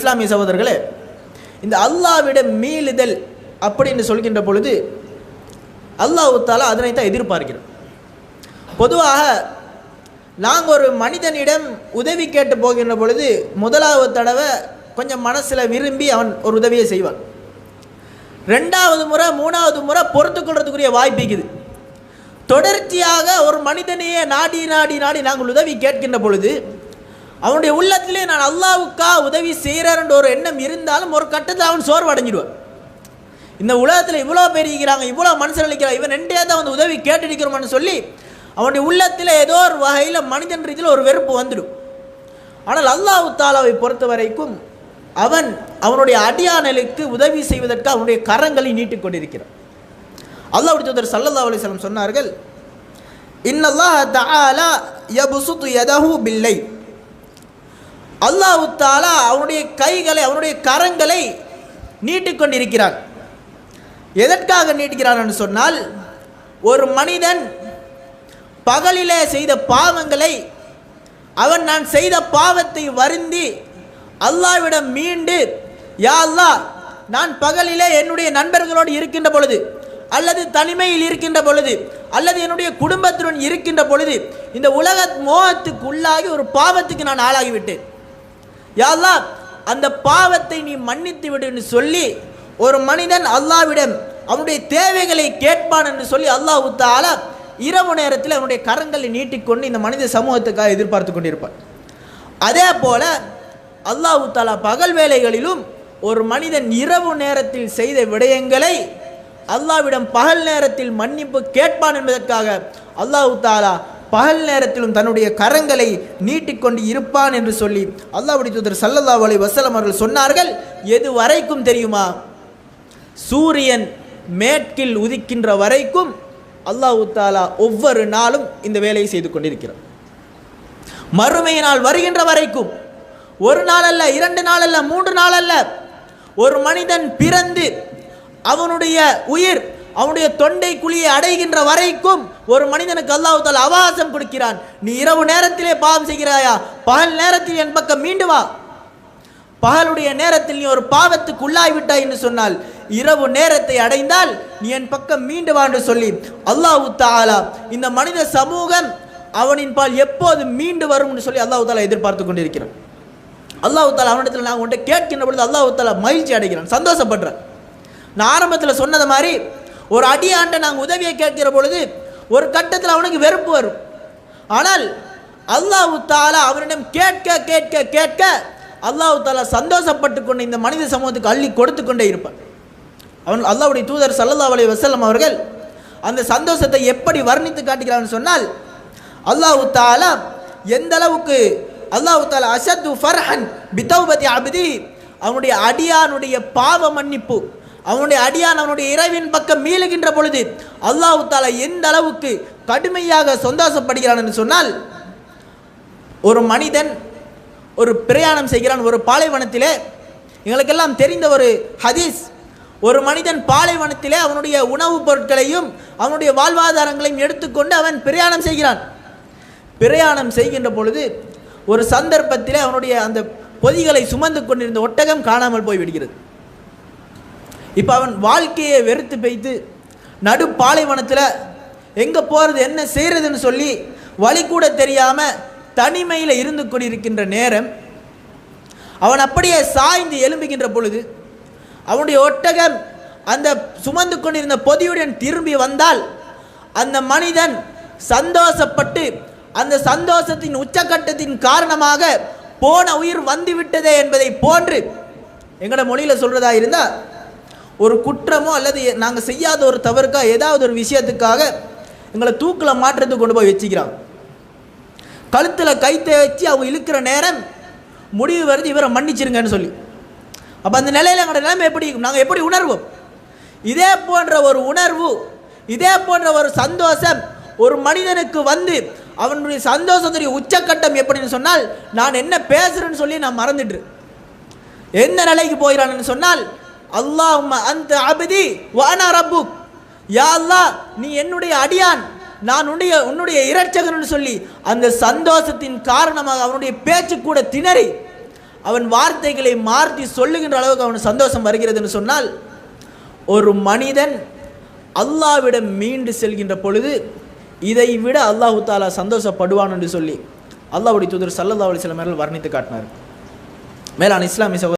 இஸ்லாமிய சகோதரர்களே இந்த அல்லாவிட மீளுதல் அப்படின்னு சொல்கின்ற பொழுது அல்லாஹால அதனைத்தான் அதனை தான் எதிர்பார்க்கிறோம் பொதுவாக நாங்கள் ஒரு மனிதனிடம் உதவி கேட்டு போகின்ற பொழுது முதலாவது தடவை கொஞ்சம் மனசில் விரும்பி அவன் ஒரு உதவியை செய்வான். ரெண்டாவது முறை மூணாவது முறை பொறுத்து கொள்றதுக்குரிய இருக்குது. தொடர்ச்சியாக ஒரு மனிதனையே நாடி நாடி நாடி நாங்கள் உதவி கேட்கின்ற பொழுது அவனுடைய உள்ளத்திலே நான் அல்லாவுக்கா உதவி செய்கிறேன்ற ஒரு எண்ணம் இருந்தாலும் ஒரு கட்டத்தில் அவன் சோர்வு அடைஞ்சிடுவான் இந்த உலகத்தில் இவ்வளோ பேர் இருக்கிறாங்க இவ்வளோ மனுஷன் அளிக்கிறான் இவன் ரெண்டே தான் வந்து உதவி கேட்டுடிக்கிறோம்னு சொல்லி அவனுடைய உள்ளத்தில் ஏதோ ஒரு வகையில் மனிதன் ரீதியில் ஒரு வெறுப்பு வந்துடும். ஆனால் அல்லாஹ் தாலாவை பொறுத்த வரைக்கும் அவன் அவனுடைய அடியானலுக்கு உதவி செய்வதற்கு அவனுடைய கரங்களை நீட்டிக்கொண்டிருக்கிறான் அல்லாஹ் தூதர் சல்லல்லா அலிஸ்லம் சொன்னார்கள் இன்னல்லாஹ் தஆலா யபுசுத்து யதஹு பில்லை அல்லாஹு தாலா அவனுடைய கைகளை அவனுடைய கரங்களை நீட்டிக்கொண்டிருக்கிறான். எதற்காக நீட்டுகிறான் என்று சொன்னால் ஒரு மனிதன் பகலிலே செய்த பாவங்களை அவன் நான் செய்த பாவத்தை வருந்தி அல்லாவிடம் மீண்டு யா அல்லா நான் பகலிலே என்னுடைய நண்பர்களோடு இருக்கின்ற பொழுது அல்லது தனிமையில் இருக்கின்ற பொழுது அல்லது என்னுடைய குடும்பத்துடன் இருக்கின்ற பொழுது இந்த உலக மோகத்துக்கு உள்ளாகி ஒரு பாவத்துக்கு நான் ஆளாகிவிட்டேன். யாழ்லா அந்த பாவத்தை நீ மன்னித்து விடுன்னு சொல்லி ஒரு மனிதன் அல்லாவிடம் அவனுடைய தேவைகளை கேட்பான் என்று சொல்லி அல்லாஹ் தாலா இரவு நேரத்தில் அவனுடைய கரங்களை நீட்டிக்கொண்டு இந்த மனித சமூகத்துக்காக எதிர்பார்த்து கொண்டிருப்பான். அதே போல அல்லாஹு தாலா பகல் வேலைகளிலும் ஒரு மனிதன் இரவு நேரத்தில் செய்த விடயங்களை அல்லாவிடம் பகல் நேரத்தில் மன்னிப்பு கேட்பான் என்பதற்காக அல்லாஹு தாலா பகல் நேரத்திலும் தன்னுடைய கரங்களை நீட்டிக்கொண்டு இருப்பான் என்று சொல்லி அல்லாவுடைய தூதர் சல்லல்லா அலைஹி வசலம் அவர்கள் சொன்னார்கள். எது வரைக்கும் தெரியுமா? சூரியன் மேற்கில் உதிக்கின்ற வரைக்கும் அல்லாஹு தாலா ஒவ்வொரு நாளும் இந்த வேலையை செய்து கொண்டிருக்கிறார் மறுமை நாள் வருகின்ற வரைக்கும் ஒரு நாள் அல்ல இரண்டு நாள் அல்ல மூன்று நாள் அல்ல ஒரு மனிதன் பிறந்து அவனுடைய உயிர் அவனுடைய தொண்டை குழியை அடைகின்ற வரைக்கும் ஒரு மனிதனுக்கு அல்லாஹால் அவகாசம் கொடுக்கிறான். நீ இரவு நேரத்திலே பாவம் செய்கிறாயா? பகல் நேரத்தில் என் பக்கம் மீண்டு வா. பகலுடைய நேரத்தில் நீ ஒரு பாவத்துக்கு உள்ளாய் விட்டாய் என்று சொன்னால் இரவு நேரத்தை அடைந்தால் நீ என் பக்கம் மீண்டு வா என்று சொல்லி அல்லாஹு தாலா இந்த மனித சமூகம் அவனின் பால் எப்போது மீண்டு வரும்னு சொல்லி அல்லாஹு தாலா எதிர்பார்த்து கொண்டிருக்கிறான். அல்லாஹு தாலா அவனிடத்தில் நான் உன்ட்ட கேட்கின்ற பொழுது அல்லாஹு தாலா மகிழ்ச்சி அடைகிறான் சந்தோஷப்படுறேன். நான் ஆரம்பத்தில் சொன்னது மாதிரி ஒரு அடியாண்ட நாங்கள் உதவியை கேட்கிற பொழுது ஒரு கட்டத்தில் அவனுக்கு வெறுப்பு வரும். ஆனால் அல்லாஹு தாலா அவரிடம் கேட்க கேட்க கேட்க அல்லாஹு தாலா சந்தோஷப்பட்டு கொண்டு இந்த மனித சமூகத்துக்கு அள்ளி கொடுத்து கொண்டே இருப்பான். அவன் அல்லாவுடைய தூதர் சல்லல்லா அலி வசல்லம் அவர்கள் அந்த சந்தோஷத்தை எப்படி வர்ணித்து காட்டுகிறான்னு சொன்னால் அல்லாஹு தாலா எந்த அளவுக்கு அல்லாஹு தாலா அசத்து ஃபர்ஹன் பிதௌபதி அபிதி அவனுடைய அடியானுடைய பாவ மன்னிப்பு அவனுடைய அடியான் அவனுடைய இறைவின் பக்கம் மீளுகின்ற பொழுது அல்லாஹு தாலா எந்த அளவுக்கு கடுமையாக சந்தோஷப்படுகிறான் என்று சொன்னால் ஒரு மனிதன் ஒரு பிரயாணம் செய்கிறான் ஒரு பாலைவனத்திலே. எங்களுக்கெல்லாம் தெரிந்த ஒரு ஹதீஸ் ஒரு மனிதன் பாலைவனத்திலே அவனுடைய உணவுப் பொருட்களையும் அவனுடைய வாழ்வாதாரங்களையும் எடுத்துக்கொண்டு அவன் பிரயாணம் செய்கிறான். பிரயாணம் செய்கின்ற பொழுது ஒரு சந்தர்ப்பத்திலே அவனுடைய அந்த பொதிகளை சுமந்து கொண்டிருந்த ஒட்டகம் காணாமல் போய் விடுகிறது இப்போ அவன் வாழ்க்கையை வெறுத்து பெய்து நடு பாலைவனத்தில் எங்கே போகிறது என்ன செய்கிறதுன்னு சொல்லி வழி கூட தெரியாமல் தனிமையில் இருந்து கொண்டிருக்கின்ற நேரம் அவன் அப்படியே சாய்ந்து எழும்புகின்ற பொழுது அவனுடைய ஒட்டகம் அந்த சுமந்து கொண்டிருந்த பொதியுடன் திரும்பி வந்தால் அந்த மனிதன் சந்தோஷப்பட்டு அந்த சந்தோஷத்தின் உச்சக்கட்டத்தின் காரணமாக போன உயிர் வந்துவிட்டதே என்பதை போன்று எங்களோட மொழியில் சொல்கிறதா இருந்தால் ஒரு குற்றமோ அல்லது நாங்கள் செய்யாத ஒரு தவறுக்காக ஏதாவது ஒரு விஷயத்துக்காக எங்களை தூக்கில் மாற்றத்துக்கு கொண்டு போய் வச்சுக்கிறாங்க. கழுத்தில் கைத்தை வச்சு அவங்க இழுக்கிற நேரம் முடிவு வருது இவரை மன்னிச்சிருங்கன்னு சொல்லி. அப்போ அந்த நிலையில் எங்களோட நிலைமை எப்படி நாங்கள் எப்படி உணர்வோம்? இதே போன்ற ஒரு உணர்வு இதே போன்ற ஒரு சந்தோஷம் ஒரு மனிதனுக்கு வந்து அவனுடைய சந்தோஷத்துடைய உச்சக்கட்டம் எப்படின்னு சொன்னால் நான் என்ன பேசுகிறேன்னு சொல்லி நான் மறந்துட்டு எந்த நிலைக்கு போகிறான்னு சொன்னால் அல்லாஹ் அந்த அபதி வானா ரப்பு யா அல்லாஹ் நீ என்னுடைய அடியான். நான் உன்னுடைய உன்னுடைய இறைச்சகன் சொல்லி அந்த சந்தோஷத்தின் காரணமாக அவனுடைய பேச்சு கூட திணறி அவன் வார்த்தைகளை மாற்றி சொல்லுகின்ற அளவுக்கு அவன் சந்தோஷம் வருகிறதுன்னு சொன்னால் ஒரு மனிதன் அல்லாவிடம் மீண்டு செல்கின்ற பொழுது இதை விட அல்லாஹு தாலா சந்தோஷப்படுவான் என்று சொல்லி அல்லாஹுடைய தூதர் சல்லல்லாஹு சில மேலே வர்ணித்து காட்டினார். மேலான இஸ்லாமிய